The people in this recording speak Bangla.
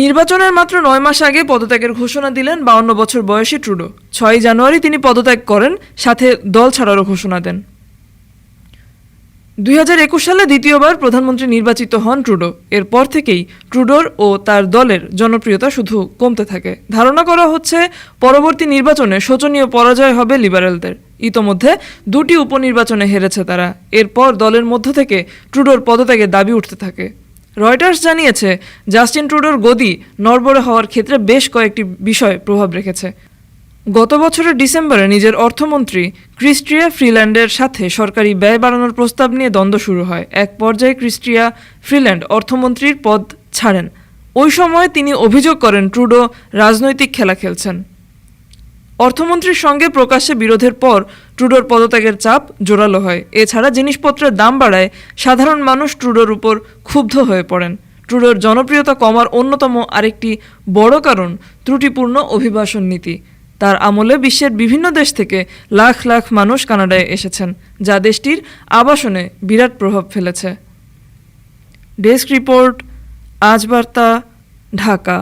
নির্বাচনের মাত্র নয় মাস আগে পদত্যাগের ঘোষণা দিলেন বাউন্ন বছর বয়সী ট্রুডো। ছয় জানুয়ারি তিনি পদত্যাগ করেন, সাথে দল ছাড়ারও ঘোষণা দেন। দুই হাজার একুশ সালে দ্বিতীয়বার প্রধানমন্ত্রী নির্বাচিত হন ট্রুডো। এরপর থেকেই ট্রুডোর ও তার দলের জনপ্রিয়তা শুধু কমতে থাকে। ধারণা করা হচ্ছে, পরবর্তী নির্বাচনে শোচনীয় পরাজয় হবে লিবারেলদের। ইতোমধ্যে দুটি উপনির্বাচনে হেরেছে তারা। এরপর দলের মধ্য থেকে ট্রুডোর পদত্যাগের দাবি উঠতে থাকে। রয়টার্স জানিয়েছে, জাস্টিন ট্রুডোর গদি নড়বড়ে হওয়ার ক্ষেত্রে বেশ কয়েকটি বিষয় প্রভাব রেখেছে। গত বছরের ডিসেম্বরে নিজের অর্থমন্ত্রী ক্রিস্ট্রিয়া ফ্রিল্যান্ডের সাথে সরকারি ব্যয় বাড়ানোর প্রস্তাব নিয়ে দ্বন্দ্ব শুরু হয়। এক পর্যায়ে ক্রিস্ট্রিয়া ফ্রিল্যান্ড অর্থমন্ত্রীর পদ ছাড়েন। ওই সময় তিনি অভিযোগ করেন, ট্রুডো রাজনৈতিক খেলা খেলছেন। অর্থমন্ত্রীর সঙ্গে প্রকাশ্যে বিরোধের পর ট্রুডোর পদত্যাগের চাপ জোরালো হয়। এছাড়া জিনিসপত্রের দাম বাড়ায় সাধারণ মানুষ ট্রুডোর উপর ক্ষুব্ধ হয়ে পড়েন। ট্রুডোর জনপ্রিয়তা কমার অন্যতম আরেকটি বড় কারণ ত্রুটিপূর্ণ অভিবাসন নীতি। তার আমলে বিশ্বের বিভিন্ন দেশ থেকে লাখ লাখ মানুষ কানাডায় এসেছেন, যা দেশটির আবাসনে বিরাট প্রভাব ফেলেছে। ডেস্ক রিপোর্ট, আজ বার্তা, ঢাকা।